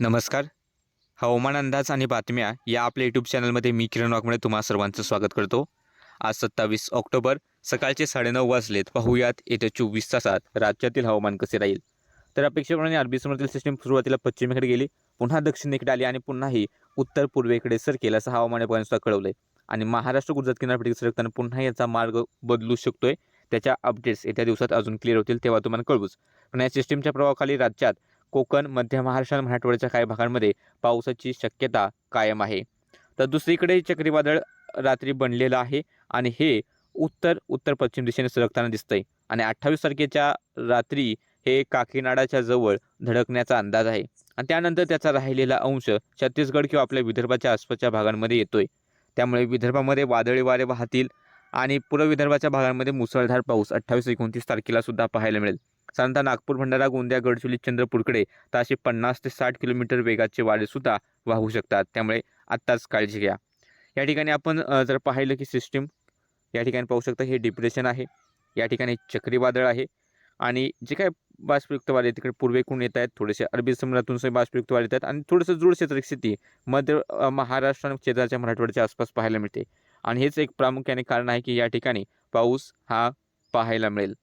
नमस्कार. हवामान अंदाज आणि बातम्या या आपल्या यूट्यूब चॅनलमध्ये मी किरण वाघमळे तुम्हा सर्वांचं स्वागत करतो. आज सत्तावीस ऑक्टोबर सकाळचे साडेनऊ वाजलेत. पाहूयात येत्या चोवीस तासात राज्यातील हवामान कसे राहील. तर अपेक्षेप्रमाणे अरबी समुद्रातील सिस्टीम सुरुवातीला पश्चिमेकडे गेली पुन्हा दक्षिणेकडे आली आणि पुन्हाही उत्तर पूर्वेकडे सरकेल असं हवामान विभागानुसार कळवलं आहे आणि महाराष्ट्र गुजरात किनारपट्टी सरकताना पुन्हा याचा मार्ग बदलू शकतोय. त्याच्या अपडेट्स येत्या दिवसात अजून क्लिअर होतील तेव्हा तुम्हाला कळवूच. पण या सिस्टीमच्या प्रभावाखाली राज्यात कोकण मध्य महाराष्ट्र आणि मराठवाड्याच्या काही भागांमध्ये पावसाची शक्यता कायम आहे. तर दुसरीकडे चक्रीवादळ रात्री बनलेलं आहे आणि हे उत्तर उत्तर पश्चिम दिशेने सरकताना दिसतंय. आणि अठ्ठावीस तारखेच्या रात्री हे काकीनाडाच्या जवळ धडकण्याचा अंदाज आहे. आणि त्यानंतर त्याचा राहिलेला अंश छत्तीसगड किंवा आपल्या विदर्भाच्या आसपासच्या भागांमध्ये येतोय. त्यामुळे विदर्भामध्ये वादळी वारे वाहतील आणि पूर्व विदर्भाच्या भागांमध्ये मुसळधार पाऊस अठ्ठावीस एकोणतीस तारखेला सुद्धा पाहायला मिळेल. साधारणतः नागपूर भंडारा गोंदिया गडचिरोली चंद्रपूरकडे ताशे पन्नास ते साठ किलोमीटर वेगाचे वारे सुद्धा वाहू शकतात. त्यामुळे आत्ताच काळजी घ्या. या ठिकाणी आपण जर पाहिलं की सिस्टीम या ठिकाणी पाहू शकता हे डिप्रेशन आहे. या ठिकाणी चक्रीवादळ आहे. आणि जे काय बाष्पयुक्त वारे तिकडे पूर्वेकडून येत आहेत थोडेसे अरबी समुद्रातून बाष्पयुक्त वारे येत आहेत आणि थोडंसं जूळ क्षेत्रिक स्थिती मध्य महाराष्ट्र आणि क्षेत्राच्या मराठवाड्याच्या आसपास पाहायला मिळते. आणि हेच एक प्रामुख्याने कारण आहे की या ठिकाणी पाऊस हा पाहायला मिळेल.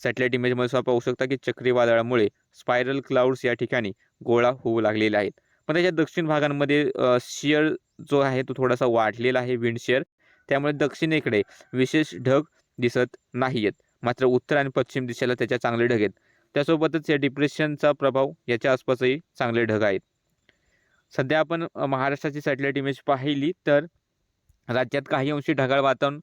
सॅटेलाईट इमेजमध्ये सुद्धा पाहू शकता की चक्रीवादळामुळे स्पायरल क्लाउड्स या ठिकाणी गोळा होऊ लागलेले आहेत. पण त्याच्या दक्षिण भागांमध्ये शिअर जो आहे तो थोडासा वाढलेला आहे विंड शिअर त्यामुळे दक्षिणेकडे विशेष ढग दिसत नाही आहेत मात्र उत्तर आणि पश्चिम दिशेला त्याच्या चांगले ढग आहेत. त्यासोबतच या डिप्रेशनचा प्रभाव याच्या आसपासही चांगले ढग आहेत. सध्या आपण महाराष्ट्राची सॅटेलाईट इमेज पाहिली तर राज्यात काही अंशी ढगाळ वातावरण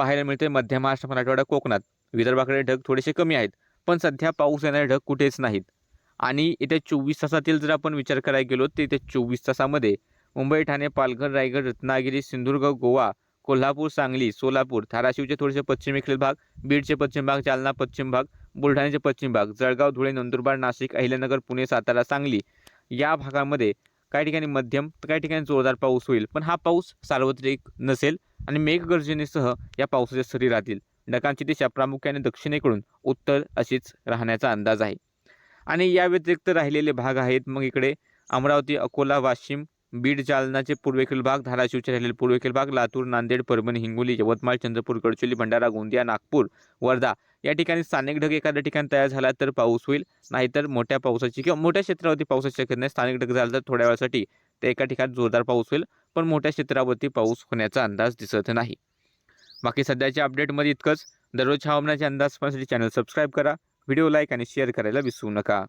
पाहायला मिळते मध्य महाराष्ट्र मराठवाडा कोकणात. विदर्भाकडे ढग थोडेसे कमी आहेत पण सध्या पाऊस येणारे ढग कुठेच नाहीत. आणि येत्या चोवीस तासातील जर आपण विचार करायला गेलो तर येत्या चोवीस तासामध्ये मुंबई ठाणे पालघर रायगड रत्नागिरी सिंधुदुर्ग गोवा कोल्हापूर सांगली सोलापूर धाराशिवचे थोडेसे पश्चिमेकडील भाग बीडचे पश्चिम भाग जालना पश्चिम भाग बुलढाण्याचे पश्चिम भाग जळगाव धुळे नंदुरबार नाशिक अहिल्यानगर पुणे सातारा सांगली या भागामध्ये काही ठिकाणी मध्यम तर काही ठिकाणी जोरदार पाऊस होईल. पण हा पाऊस सार्वत्रिक नसेल आणि मेघगर्जनेसह या पावसाच्या सरी राहतील. ढगांची दिशा प्रामुख्याने दक्षिणेकडून उत्तर अशीच राहण्याचा अंदाज आहे. आणि या व्यतिरिक्त राहिलेले भाग आहेत मग इकडे अमरावती अकोला वाशिम बीड जालनाचे पूर्वेकडील भाग धाराशिवचे राहिलेले पूर्वेकडील भाग लातूर नांदेड परभणी हिंगोली यवतमाळ चंद्रपूर गडचिरोली भंडारा गोंदिया नागपूर वर्धा या ठिकाणी स्थानिक ढग एखाद्या ठिकाणी तयार झाला तर पाऊस होईल. नाहीतर मोठ्या पावसाची किंवा मोठ्या क्षेत्रावरती पावसाची शक्यता नाही. स्थानिक ढग झाला तर थोड्या वेळासाठी ते एका ठिकाणी जोरदार पाऊस होईल पण मोठ्या क्षेत्रावरती पाऊस होण्याचा अंदाज दिसत नाही. बाकी सध्याच्या अपडेटमध्ये इतकंच. दररोज हवामानाचे अंदाज पाहण्यासाठी चॅनल सबस्क्राईब करा. व्हिडिओ लाईक आणि शेअर करायला विसरू नका.